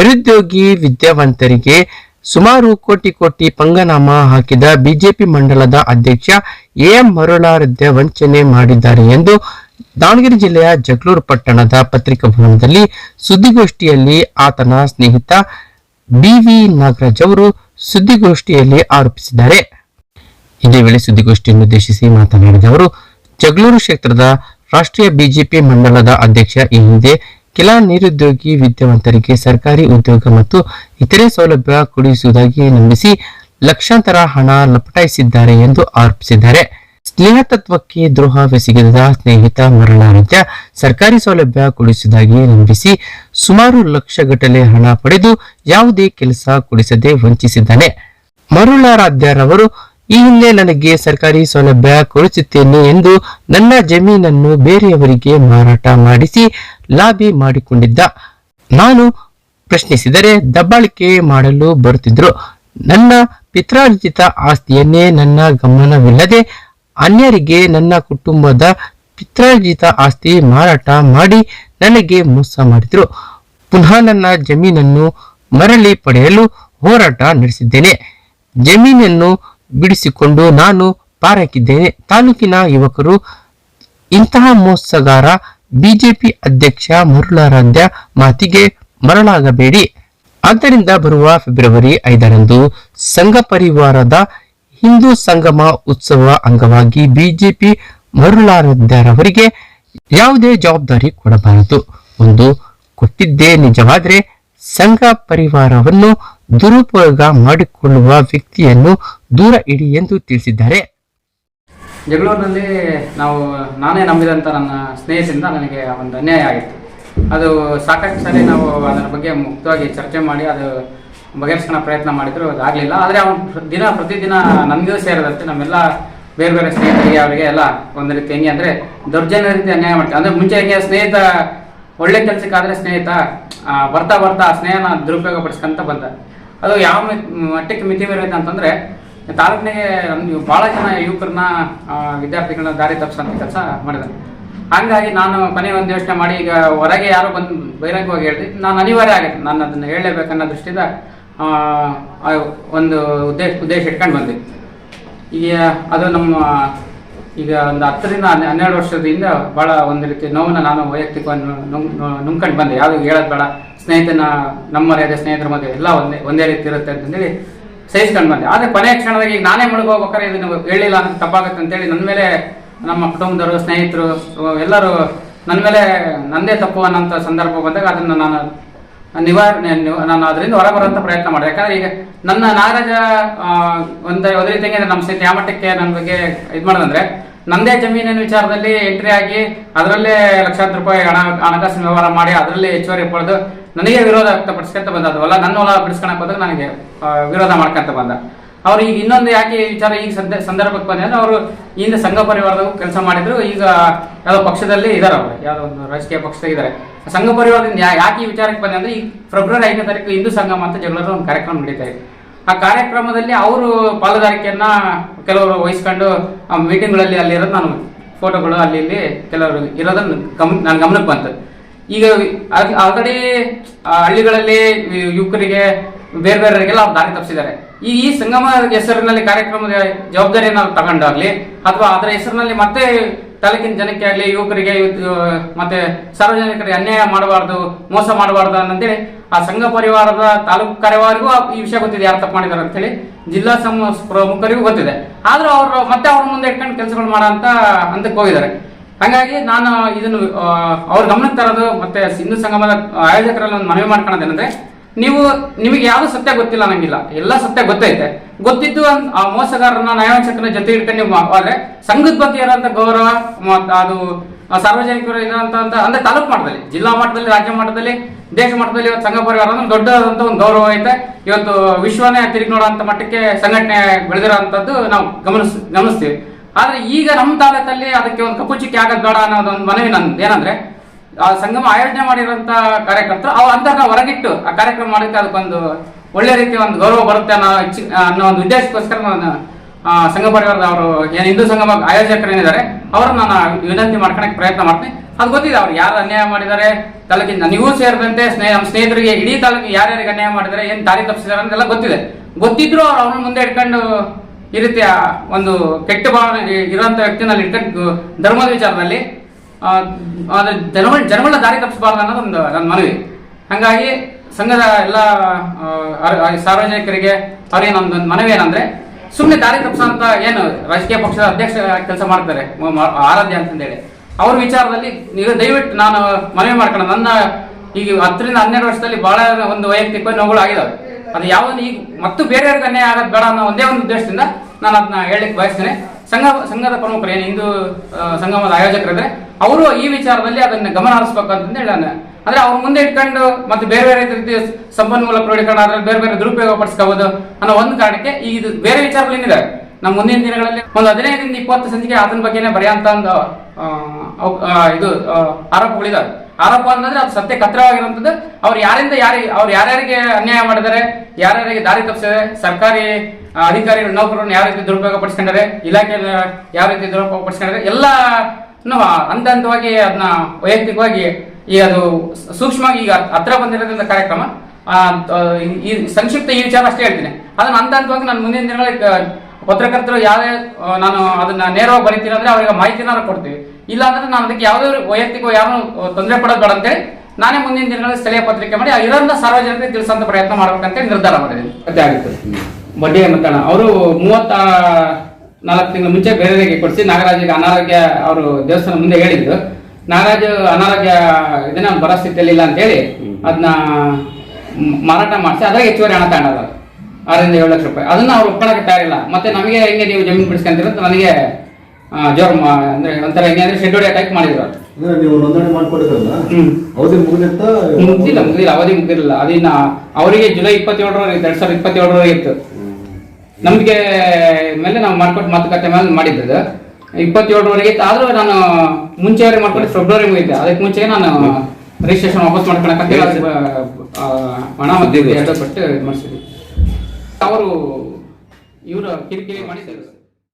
ನಿರುದ್ಯೋಗಿ ವಿದ್ಯಾವಂತರಿಗೆ ಸುಮಾರು ಕೋಟಿ ಕೋಟಿ ಪಂಗನಾಮ ಹಾಕಿದ ಬಿಜೆಪಿ ಮಂಡಲದ ಅಧ್ಯಕ್ಷ ಎಂ ಮರುಳಾರಧ್ಯ ವಂಚನೆ ಮಾಡಿದ್ದಾರೆ ಎಂದು ದಾವಣಗೆರೆ ಜಿಲ್ಲೆಯ ಜಗಳೂರು ಪಟ್ಟಣದ ಪತ್ರಿಕಾ ಭವನದಲ್ಲಿ ಸುದ್ದಿಗೋಷ್ಠಿಯಲ್ಲಿ ಆತನ ಸ್ನೇಹಿತ ಬಿವಿ ನಾಗರಾಜ್ ಅವರು ಸುದ್ದಿಗೋಷ್ಠಿಯಲ್ಲಿ ಆರೋಪಿಸಿದ್ದಾರೆ. ಇದೇ ವೇಳೆ ಸುದ್ದಿಗೋಷ್ಠಿಯನ್ನು ಉದ್ದೇಶಿಸಿ ಮಾತನಾಡಿದ ಅವರು, ಜಗಳೂರು ಕ್ಷೇತ್ರದ ರಾಷ್ಟ್ರೀಯ ಬಿಜೆಪಿ ಮಂಡಲದ ಅಧ್ಯಕ್ಷ ಈ ಹಿಂದೆ ಕೆಲ ನಿರುದ್ಯೋಗಿ ವಿದ್ಯಾವಂತರಿಗೆ ಸರ್ಕಾರಿ ಉದ್ಯೋಗ ಮತ್ತು ಇತರೆ ಸೌಲಭ್ಯ ಕೊಡಿಸುವುದಾಗಿ ನಂಬಿಸಿ ಲಕ್ಷಾಂತರ ಹಣ ಲಪಟಾಯಿಸಿದ್ದಾರೆ ಎಂದು ಆರೋಪಿಸಿದ್ದಾರೆ. ಸ್ನೇಹತತ್ವಕ್ಕೆ ದ್ರೋಹವೆಸಗಿದ ಸ್ನೇಹಿತ ಮರಳಾರಾಧ್ಯ ಸರ್ಕಾರಿ ಸೌಲಭ್ಯ ಕೊಡಿಸುವುದಾಗಿ ನಂಬಿಸಿ ಸುಮಾರು ಲಕ್ಷಗಟ್ಟಲೆ ಹಣ ಪಡೆದು ಯಾವುದೇ ಕೆಲಸ ಕೊಡಿಸದೆ ವಂಚಿಸಿದ್ದಾನೆ. ಮರುಳಾರಾಧ್ಯರವರು ಈ ಹಿಂದೆ ನನಗೆ ಸರ್ಕಾರಿ ಸೌಲಭ್ಯ ಕೊಡಿಸುತ್ತೇನೆ ಎಂದು ನನ್ನ ಜಮೀನನ್ನು ಬೇರೆಯವರಿಗೆ ಮಾರಾಟ ಮಾಡಿಸಿ ಲಾಬಿ ಮಾಡಿಕೊಂಡಿದ್ದ. ನಾನು ಪ್ರಶ್ನಿಸಿದರೆ ದಬ್ಬಾಳಿಕೆ ಮಾಡಲು ಬರುತ್ತಿದ್ರು ನನ್ನ ಪಿತ್ರಾರ್ಜಿತ ಆಸ್ತಿಯನ್ನೇ ನನ್ನ ಗಮನವಿಲ್ಲದೆ ಅನ್ಯರಿಗೆ ನನ್ನ ಕುಟುಂಬದ ಪಿತ್ರಾರ್ಜಿತ ಆಸ್ತಿ ಮಾರಾಟ ಮಾಡಿ ನನಗೆ ಮೋಸ ಮಾಡಿದ್ರು. ಪುನಃ ನನ್ನ ಜಮೀನನ್ನು ಮರಳಿ ಪಡೆಯಲು ಹೋರಾಟ ನಡೆಸಿದ್ದೇನೆ. ಜಮೀನನ್ನು ಬಿಡಿಸಿಕೊಂಡು ನಾನು ಪಾರಾಕಿದ್ದೇನೆ. ತಾಲೂಕಿನ ಯುವಕರು ಇಂತಹ ಮೋಸಗಾರ ಬಿಜೆಪಿ ಅಧ್ಯಕ್ಷ ಮರುಳಾರಾಧ್ಯ ಮಾತಿಗೆ ಮರಳಾಗಬೇಡಿ. ಆದ್ದರಿಂದ ಬರುವ ಫೆಬ್ರವರಿ ಐದರಂದು ಸಂಘ ಪರಿವಾರದ ಹಿಂದೂ ಸಂಗಮ ಉತ್ಸವ ಅಂಗವಾಗಿ ಬಿಜೆಪಿ ಮರುಳಾರಾಧ್ಯರವರಿಗೆ ಯಾವುದೇ ಜವಾಬ್ದಾರಿ ಕೊಡಬಾರದು. ಒಂದು ಕೊಟ್ಟಿದ್ದೇ ನಿಜವಾದರೆ ಸಂಘ ಪರಿವಾರವನ್ನು ದುರುಪಯೋಗ ಮಾಡಿಕೊಳ್ಳುವ ವ್ಯಕ್ತಿಯನ್ನು ದೂರ ಇಡಿ ಎಂದು ತಿಳಿಸಿದ್ದಾರೆ. ಜಗಳೂರಿನಲ್ಲಿ ನಾವು, ನಾನೇ ನಂಬಿದಂಥ ನನ್ನ ಸ್ನೇಹಿತರಿಂದ ನನಗೆ ಒಂದು ಅನ್ಯಾಯ ಆಗಿತ್ತು. ಅದು ಸಾಕಷ್ಟು ಸರಿ ನಾವು ಅದರ ಬಗ್ಗೆ ಮುಕ್ತವಾಗಿ ಚರ್ಚೆ ಮಾಡಿ, ಅದು ಬಗೆಹರಿಸ್ಕೊಳ್ಳೋ ಪ್ರಯತ್ನ ಮಾಡಿದ್ರು, ಅದು ಆಗಲಿಲ್ಲ. ಆದರೆ ಅವನು ದಿನ, ಪ್ರತಿದಿನ ನಮಗೂ ಸೇರದಂತೆ ನಮ್ಮೆಲ್ಲ ಬೇರೆ ಬೇರೆ ಸ್ನೇಹಿತರಿಗೆ, ಅವರಿಗೆ ಎಲ್ಲ ಒಂದು ರೀತಿ ಹೆಂಗೆ ಅಂದರೆ ದೌರ್ಜನ್ಯ ರೀತಿ ಅನ್ಯಾಯ ಮಾಡ್ತಾರೆ. ಅಂದರೆ ಮುಂಚೆ ಹೆಂಗೆ, ಸ್ನೇಹಿತ, ಒಳ್ಳೆ ಕೆಲಸಕ್ಕಾದರೆ ಸ್ನೇಹಿತ ಬರ್ತಾ ಬರ್ತಾ ಆ ಸ್ನೇಹನ ದುರುಪಯೋಗ ಪಡಿಸ್ಕೊಂತ ಬಂದ. ಅದು ಯಾವ ಮಟ್ಟಕ್ಕೆ ಮಿತಿ ಮೀರಿದೆ ಅಂತಂದ್ರೆ ತಾಲೂಕಿನಾಗೆ ಬಹಳ ಭಾಳ ಜನ ಯುವಕರನ್ನ ವಿದ್ಯಾರ್ಥಿಗಳನ್ನ ದಾರಿ ತಪ್ಪಿಸುವಂತ ಕೆಲಸ ಮಾಡಿದೆ ಹಂಗಾಗಿ ನಾನು ಕೊನೆ ಒಂದು ಯೋಚನೆ ಮಾಡಿ, ಈಗ ಹೊರಗೆ ಯಾರು ಬಂದು ಬಹಿರಂಗವಾಗಿ ಹೇಳಿದೆ ನಾನು ಅನಿವಾರ್ಯ ಆಗುತ್ತೆ. ನಾನು ಅದನ್ನು ಹೇಳಲೇಬೇಕನ್ನೋ ದೃಷ್ಟಿಯಿಂದ ಒಂದು ಉದ್ದೇಶ ಉದ್ದೇಶ ಇಟ್ಕೊಂಡು ಬಂದೆ. ಈಗ ಅದು ನಮ್ಮ, ಈಗ ಒಂದು ಹತ್ತರಿಂದ ಹನ್ನೆ- ಹನ್ನೆರಡು ವರ್ಷದಿಂದ ಭಾಳ ಒಂದು ರೀತಿ ನೋವನ್ನ ನಾನು ವೈಯಕ್ತಿಕವಾಗಿ ನುಂಗ್ಕೊಂಡು ಬಂದೆ. ಯಾವುದು ಹೇಳೋದು ಬೇಡ. ಸ್ನೇಹಿತನ, ನಮ್ಮ ಮರ್ಯಾದೆ ಸ್ನೇಹಿತರ ಮಧ್ಯೆ ಎಲ್ಲ ಒಂದೇ ಒಂದೇ ರೀತಿ ಇರುತ್ತೆ ಅಂತಂದೇಳಿ ಸಹಿಸ್ಕೊಂಡು ಬಂದೆ. ಆದರೆ ಕೊನೆಯ ಕ್ಷಣದಾಗ ಈಗ ನಾನೇ ಮುಳುಗೋಗ್ಬೇಕಾದ್ರೆ ಇದನ್ನು ಹೇಳಿಲ್ಲ ಅಂತ ತಪ್ಪಾಗುತ್ತೆ ಅಂತೇಳಿ ನನ್ನ ಮೇಲೆ ನಮ್ಮ ಕುಟುಂಬದವರು, ಸ್ನೇಹಿತರು, ಎಲ್ಲರೂ ನನ್ನ ಮೇಲೆ ನಂದೇ ತಪ್ಪು ಅನ್ನೋಂಥ ಸಂದರ್ಭ ಬಂದಾಗ ಅದನ್ನು ನಾನು ನಿವಾರಣೆ ನಾನು ಅದರಿಂದ ಹೊರಬರುವಂತ ಪ್ರಯತ್ನ ಮಾಡಿದೆ. ಯಾಕಂದ್ರೆ ಈಗ ನನ್ನ ನಾಗರಾಜ ಒಂದು ಒಂದು ರೀತಿ ಹೆಂಗೆ ನಮ್ಮ ಸ್ನೇಹಿತ ಯಾವ ಮಟ್ಟಕ್ಕೆ ನನ್ನ ಬಗ್ಗೆ ಇದು ಮಾಡೋದಂದ್ರೆ ನಂದೇ ಜಮೀನಿನ ವಿಚಾರದಲ್ಲಿ ಎಂಟ್ರಿ ಆಗಿ ಅದರಲ್ಲೇ ಲಕ್ಷಾಂತರ ರೂಪಾಯಿ ಹಣ, ಹಣಕಾಸಿನ ವ್ಯವಹಾರ ಮಾಡಿ ಅದರಲ್ಲೇ ಹೆಚ್ಚುವರಿ ಪಡೆದು ನನಗೆ ವಿರೋಧ ವ್ಯಕ್ತಪಡಿಸ್ಕೊಂತ ಬಂದ. ಅದು ಹೊಲ ನನ್ನ ಹೊಲ ಬಿಡಿಸ್ಕೊಳಕ್ ಹೋದಾಗ ನನಗೆ ವಿರೋಧ ಮಾಡ್ಕೊಂತ ಬಂದ. ಅವ್ರು ಈಗ ಇನ್ನೊಂದು ಯಾಕೆ ಈ ವಿಚಾರ ಈಗ ಸದ್ಯ ಸಂದರ್ಭಕ್ಕೆ ಬಂದೆ ಅವರು ಹಿಂದೆ ಸಂಘ ಪರಿವಾರದಾಗೂ ಕೆಲಸ ಮಾಡಿದ್ರು, ಈಗ ಯಾವುದೋ ಪಕ್ಷದಲ್ಲಿ ಇದಾರೆ ಅವರು, ಯಾವುದೋ ಒಂದು ರಾಜಕೀಯ ಪಕ್ಷದಾಗ ಇದ್ದಾರೆ ಸಂಘ ಪರಿವಾರದಿಂದ ಯಾಕೆ ಈ ವಿಚಾರಕ್ಕೆ ಬಂದೆ ಅಂದ್ರೆ ಈ ಫೆಬ್ರವರಿ ಐದನೇ ತಾರೀಕು ಹಿಂದೂ ಸಂಗಮ ಅಂತ ಜಗಳೂರು ಒಂದು ಕಾರ್ಯಕ್ರಮ ನಡೀತಾ ಇದೆ. ಆ ಕಾರ್ಯಕ್ರಮದಲ್ಲಿ ಅವರು ಪಾಲುದಾರಿಕೆಯನ್ನ ಕೆಲವರು ವಹಿಸ್ಕೊಂಡು ಮೀಟಿಂಗ್ಗಳಲ್ಲಿ ಅಲ್ಲಿ ಇರೋದು ನಾನು. ಫೋಟೋಗಳು ಅಲ್ಲಿ ಇಲ್ಲಿ ಕೆಲವರು ಇರೋದನ್ನು ಗಮನ ನನ್ನ ಗಮನಕ್ಕೆ ಬಂತು. ಈಗ ಆಲ್ರೆಡಿ ಹಳ್ಳಿಗಳಲ್ಲಿ ಯುವಕರಿಗೆ, ಬೇರೆ ಬೇರೆಗೆಲ್ಲ ಅವ್ರು ದಾರಿ ತಪ್ಪಿಸಿದ್ದಾರೆ. ಈ ಈ ಸಂಗಮ ಹೆಸರಿನಲ್ಲಿ ಕಾರ್ಯಕ್ರಮದ ಜವಾಬ್ದಾರಿಯನ್ನು ತಗೊಂಡಾಗ್ಲಿ, ಅಥವಾ ಅದರ ಹೆಸರಿನಲ್ಲಿ ಮತ್ತೆ ತಾಲೂಕಿನ ಜನಕ್ಕೆ ಆಗಲಿ, ಯುವಕರಿಗೆ ಮತ್ತೆ ಸಾರ್ವಜನಿಕರಿಗೆ ಅನ್ಯಾಯ ಮಾಡಬಾರ್ದು, ಮೋಸ ಮಾಡಬಾರ್ದು ಅನ್ನಂತೇಳಿ ಆ ಸಂಘ ಪರಿವಾರದ ತಾಲೂಕು ಕಾರ್ಯವಾರಿಗೂ ಈ ವಿಷಯ ಗೊತ್ತಿದೆ, ಯಾರು ತಪ್ಪು ಮಾಡಿದ್ದಾರೆ ಅಂತೇಳಿ ಜಿಲ್ಲಾ ಸಮ ಪ್ರಮುಖರಿಗೂ ಗೊತ್ತಿದೆ. ಆದ್ರೂ ಅವರು ಮತ್ತೆ ಅವ್ರ ಮುಂದೆ ಇಟ್ಕೊಂಡು ಕೆಲಸಗಳು ಮಾಡೋ ಅಂತ ಹಂತಕ್ಕೆ ಹೋಗಿದ್ದಾರೆ. ಹಾಗಾಗಿ ನಾನು ಇದನ್ನು ಅವ್ರ ಗಮನಕ್ಕೆ ತರೋದು ಮತ್ತೆ ಹಿಂದೂ ಸಂಗಮದ ಆಯೋಜಕರಲ್ಲಿ ಒಂದು ಮನವಿ ಮಾಡ್ಕೊಳ್ಳೋದೇನಂದ್ರೆ ನೀವು, ನಿಮಗೆ ಯಾವುದು ಸತ್ಯ ಗೊತ್ತಿಲ್ಲ ನಂಗಿಲ್ಲ ಎಲ್ಲ ಸತ್ಯ ಗೊತ್ತೈತೆ. ಗೊತ್ತಿದ್ದು ಆ ಮೋಸಗಾರನ ನ್ಯಾಯವಂಶಕನ ಜೊತೆ ಇಟ್ಕೊಂಡು ನೀವು ಆದ್ರೆ ಸಂಘದ ಬಗ್ಗೆ ಇರೋಂಥ ಗೌರವ ಅದು ಸಾರ್ವಜನಿಕರು ಅಂತ ಅಂದ್ರೆ ತಾಲೂಕು ಮಟ್ಟದಲ್ಲಿ, ಜಿಲ್ಲಾ ಮಟ್ಟದಲ್ಲಿ, ರಾಜ್ಯ ಮಟ್ಟದಲ್ಲಿ, ದೇಶ ಮಟ್ಟದಲ್ಲಿ ಇವತ್ತು ಸಂಘ ಪರಿವಾರ ಅಂದ್ರೆ ದೊಡ್ಡದಾದಂಥ ಒಂದು ಗೌರವ ಐತೆ. ಇವತ್ತು ವಿಶ್ವನೇ ತಿರುಗಿ ನೋಡೋಂಥ ಮಟ್ಟಕ್ಕೆ ಸಂಘಟನೆ ಬೆಳೆದಿರೋಂಥದ್ದು ನಾವು ಗಮನಿಸ್, ಗಮನಿಸ್ತೀವಿ. ಆದ್ರೆ ಈಗ ನಮ್ಮ ತಾಲೂಕಲ್ಲಿ ಅದಕ್ಕೆ ಒಂದು ಕಪ್ಪು ಚಿಕ್ಕಿ ಆಗೋದು ಬೇಡ ಅನ್ನೋದೊಂದು ಮನವಿ ನಂದು, ಏನಂದ್ರೆ, ಆ ಸಂಗಮ ಆಯೋಜನೆ ಮಾಡಿರೋಂಥ ಕಾರ್ಯಕರ್ತರು ಅವ್ರ ಅಂತ ಹೊರಗಿಟ್ಟು ಆ ಕಾರ್ಯಕ್ರಮ ಮಾಡಕ್ಕೆ ಅದಕ್ಕೊಂದು ಒಳ್ಳೆ ರೀತಿಯ ಒಂದು ಗೌರವ ಬರುತ್ತೆ ಅನ್ನೋ ಅನ್ನೋ ಒಂದು ಉದ್ದೇಶಕ್ಕೋಸ್ಕರ ನಾನು ಸಂಘ ಪರಿವಾರದ ಅವರು, ಏನು ಹಿಂದೂ ಸಂಘ ಆಯೋಜಕರೇನಿದ್ದಾರೆ ಅವರು ನಾನು ವಿನಂತಿ ಮಾಡ್ಕೊಳಕ್ಕೆ ಪ್ರಯತ್ನ ಮಾಡ್ತೀನಿ. ಅದು ಗೊತ್ತಿದೆ, ಅವ್ರು ಯಾರು ಅನ್ಯಾಯ ಮಾಡಿದ್ದಾರೆ ತಾಲೂಕಿನ ನೀವು ಸೇರಿದಂತೆ ಸ್ನೇಹ, ನಮ್ಮ ಸ್ನೇಹಿತರಿಗೆ ಇಡೀ ತಾಲೂಕಿಗೆ ಯಾರ್ಯಾರಿಗೆ ಅನ್ಯಾಯ ಮಾಡಿದರೆ ಏನು ದಾರಿ ತಪ್ಪಿಸಿದ್ದಾರೆ ಅಂತೆಲ್ಲ ಗೊತ್ತಿದೆ. ಗೊತ್ತಿದ್ರು ಅವ್ರು ಅವ್ರನ್ನ ಮುಂದೆ ಇಟ್ಕೊಂಡು ಈ ರೀತಿಯ ಒಂದು ಕೆಟ್ಟ ಭಾವನೆ ಇರುವಂಥ ವ್ಯಕ್ತಿನಲ್ಲಿ ಇಟ್ಕೊಂಡು ಧರ್ಮದ ವಿಚಾರದಲ್ಲಿ ಅದು ಜನಗಳ ಜನಗಳನ್ನ ದಾರಿ ತಪ್ಪಿಸಬಾರ್ದು ಅನ್ನೋದು ಒಂದು ನನ್ನ ಮನವಿ. ಹಾಗಾಗಿ ಸಂಘದ ಎಲ್ಲ ಸಾರ್ವಜನಿಕರಿಗೆ ಅವ್ರಿಗೆ ನಮ್ದು ಮನವಿ ಏನಂದ್ರೆ ಸುಮ್ಮನೆ ದಾರಿ ತಪ್ಪಿಸೋಂತ ಏನು ರಾಜಕೀಯ ಪಕ್ಷದ ಅಧ್ಯಕ್ಷ ಕೆಲಸ ಮಾಡ್ತಾರೆ ಆರಾಧ್ಯ ಅಂತಂದೇಳಿ. ಅವ್ರ ವಿಚಾರದಲ್ಲಿ ನೀವು ದಯವಿಟ್ಟು ನಾನು ಮನವಿ ಮಾಡ್ಕೊಂಡು ನನ್ನ ಈಗ ಹತ್ತರಿಂದ ಹನ್ನೆರಡು ವರ್ಷದಲ್ಲಿ ಬಹಳ ಒಂದು ವೈಯಕ್ತಿಕ ನೋವುಗಳು ಆಗಿದಾವೆ. ಅದು ಯಾವುದು ಈಗ ಮತ್ತು ಬೇರೆಯವ್ರಿಗೆ ಅನ್ಯಾಯ ಆಗೋದು ಬೇಡ ಅನ್ನೋ ಒಂದೇ ಒಂದು ಉದ್ದೇಶದಿಂದ ನಾನು ಅದನ್ನ ಹೇಳಲಿಕ್ಕೆ ಬಯಸ್ತೇನೆ. ಸಂಘ, ಸಂಘದ ಪ್ರಮುಖರು, ಏನು ಹಿಂದೂ ಸಂಗಮದ ಆಯೋಜಕರಿದ್ರೆ ಅವರು ಈ ವಿಚಾರದಲ್ಲಿ ಅದನ್ನ ಗಮನ ಹರಿಸ್ಬೇಕು ಅಂತ ಹೇಳಿ ಅಂದ್ರೆ ಅವ್ರ ಮುಂದೆ ಇಟ್ಕೊಂಡು ಮತ್ತೆ ಬೇರೆ ಬೇರೆ ರೀತಿಯ ಸಂಪನ್ಮೂಲ ಕ್ರೋಢೀಕರಣ ಆದ್ರೆ ಬೇರೆ ಬೇರೆ ದುರುಪಯೋಗ ಪಡಿಸ್ಕೋಬಹುದು ಅನ್ನೋ ಒಂದು ಕಾರಣಕ್ಕೆ ಈ ಇದು ಬೇರೆ ವಿಚಾರಗಳೇನಿದೆ ನಮ್ಮ ಮುಂದಿನ ದಿನಗಳಲ್ಲಿ ಒಂದು ಹದಿನೈದರಿಂದ ಇಪ್ಪತ್ತು ಸಂಚಿಕೆ ಅದನ್ನ ಬಗ್ಗೆನೇ ಬರೆಯಂತ ಒಂದು ಇದು ಆರೋಪಗಳಿದಾವೆ. ಆರೋಪ ಅಂತಂದ್ರೆ ಅದು ಸತ್ಯ ಕತ್ರವಾಗಿರುವಂತದ್ದು ಅವ್ರು ಯಾರಿಂದ ಯಾರಿಗೆ ಅವ್ರು ಯಾರ್ಯಾರಿಗೆ ಅನ್ಯಾಯ ಮಾಡಿದ್ದಾರೆ, ಯಾರ್ಯಾರಿಗೆ ದಾರಿ ತಪ್ಪಿಸಿದೆ ಸರ್ಕಾರಿ ಅಧಿಕಾರಿ ಅಧಿಕಾರಿಗಳು, ನೌಕರರನ್ನು ಯಾವ ರೀತಿ ದುರುಪಯೋಗ ಪಡಿಸ್ಕೊಂಡಾರೆ ಇಲಾಖೆ ಯಾವ ರೀತಿ ದುರುಪಯೋಗ ಪಡಿಸ್ಕೊಂಡಾರೆ ಎಲ್ಲ ಹಂತ ಹಂತವಾಗಿ ಅದನ್ನ ವೈಯಕ್ತಿಕವಾಗಿ ಈ ಅದು ಸೂಕ್ಷ್ಮವಾಗಿ ಈಗ ಹತ್ರ ಬಂದಿರೋದ್ರಿಂದ ಕಾರ್ಯಕ್ರಮ. ಈ ಸಂಕ್ಷಿಪ್ತ ಈ ವಿಚಾರ ಅಷ್ಟೇ ಹೇಳ್ತೀನಿ. ಅದನ್ನ ಹಂತ ಹಂತವಾಗಿ ನಾನು ಮುಂದಿನ ದಿನಗಳ ಪತ್ರಕರ್ತರು ಯಾವ ನಾನು ಅದನ್ನ ನೇರವಾಗಿ ಬರೀತೀನಿ ಅಂದ್ರೆ ಅವರಿಗೆ ಮಾಹಿತಿನ ಕೊಡ್ತೀವಿ. ಇಲ್ಲ ಅಂದ್ರೆ ನಾನು ಅದಕ್ಕೆ ಯಾವುದೇ ವೈಯಕ್ತಿಕ ಯಾರು ತೊಂದರೆ ಪಡೋದು ನಾನೇ ಮುಂದಿನ ದಿನಗಳಲ್ಲಿ ಸ್ಥಳೀಯ ಪತ್ರಿಕೆ ಮಾಡಿ ಇರೋದನ್ನ ಸಾರ್ವಜನಿಕರಿಗೆ ತಿಳಿಸುವಂತ ಪ್ರಯತ್ನ ಮಾಡಬೇಕಂತ ನಿರ್ಧಾರ ಮಾಡಿದ್ದೀನಿ ಅದೇ ಆಗಿತ್ತು. ಬಡ್ಡಿ ಮತ್ತಣ ಅವರು ಮೂವತ್ತ ನಾಲ್ಕು ತಿಂಗಳ ಮುಂಚೆ ಬೇರೆಯವರಿಗೆ ಕೊಡಿಸಿ ನಾಗರಾಜಿಗೆ ಅನಾರೋಗ್ಯ ಅವರು ದೇವಸ್ಥಾನ ಮುಂದೆ ಹೇಳಿದ್ದು ನಾಗರಾಜ್ ಅನಾರೋಗ್ಯ ಇದನ್ನ ಬರೋ ಸ್ಥಿತಿಯಲ್ಲಿ ಇಲ್ಲ ಅಂತೇಳಿ ಅದನ್ನ ಮಾರಾಟ ಮಾಡಿಸಿ ಅದ್ರಾಗ ಹೆಚ್ಚುವರಿ ಹಣ ತಗೊಂಡದ ಆರರಿಂದ ಏಳು ಲಕ್ಷ ರೂಪಾಯಿ. ಅದನ್ನ ಅವ್ರು ಒಪ್ಕೊಳಕ್ಕೆ ತಯಾರಿಲ್ಲ. ಮತ್ತೆ ನಮಗೆ ಹೆಂಗೆ ನೀವು ಜಮೀನು ಬಿಡಿಸ್ಕೊಂತೀರ ನನಗೆ ಜೋರ್ ಅಂದ್ರೆ ಒಂಥರ ಹೆಂಗೆ ಅಂದ್ರೆ ಶೆಡ್ಯೂಲ್ ಹೊಡಿಯೋ ಮಾಡಿದ್ರು. ಅಂದ್ರೆ ನೀವು ನೋಂದಣಿ ಮಾಡ್ಕೊಟ್ಟಿದ್ರಲ್ಲ? ಹ್ಮ್. ಅವಧಿ ಮುಗಿದಿತ್ತ? ಮುಗ್ದಿಲ್ಲ ಮುಗ್ದಿಲ್ಲ ಅವಧಿ ಮುಗ್ದಿರಲಿಲ್ಲ. ಅದಿನ್ನ ಅವರಿಗೆ ಜುಲೈ ಇಪ್ಪತ್ತೇಳರವರೆಗೆ ಎರಡ್ ಸಾವಿರದ ಇಪ್ಪತ್ತೇಳರವರೆಗೆ ಇತ್ತು. ನಮಗೆ ಮೇಲೆ ನಾವು ಮಾಡ್ಕೊಟ್ಟು ಮಾತುಕತೆ ಮೇಲೆ ಮಾಡಿದ್ದದು ಇಪ್ಪತ್ತೇಳರವರೆಗೆ ಇತ್ತು. ಆದ್ರೂ ನಾನು ಮುಂಚೆವರೆಗೆ ಮಾಡ್ಕೊಂಡು ಫೆಬ್ರವರಿ ಮುಗಿದ್ದೆ ಅದಕ್ಕೆ ಮುಂಚೆ ನಾನು ರಿಜಿಸ್ಟ್ರೇಷನ್ ವಾಪಸ್ ಮಾಡ್ಕೊಳಕ್ಕೆ ಹಣ ಮಧ್ಯ ಎರಡು ಇದು ಮಾಡಿಸಿದ್ವಿ. ಅವರು ಇವರು ಕಿರಿಕಿರಿ ಮಾಡಿದ್ದಾರೆ.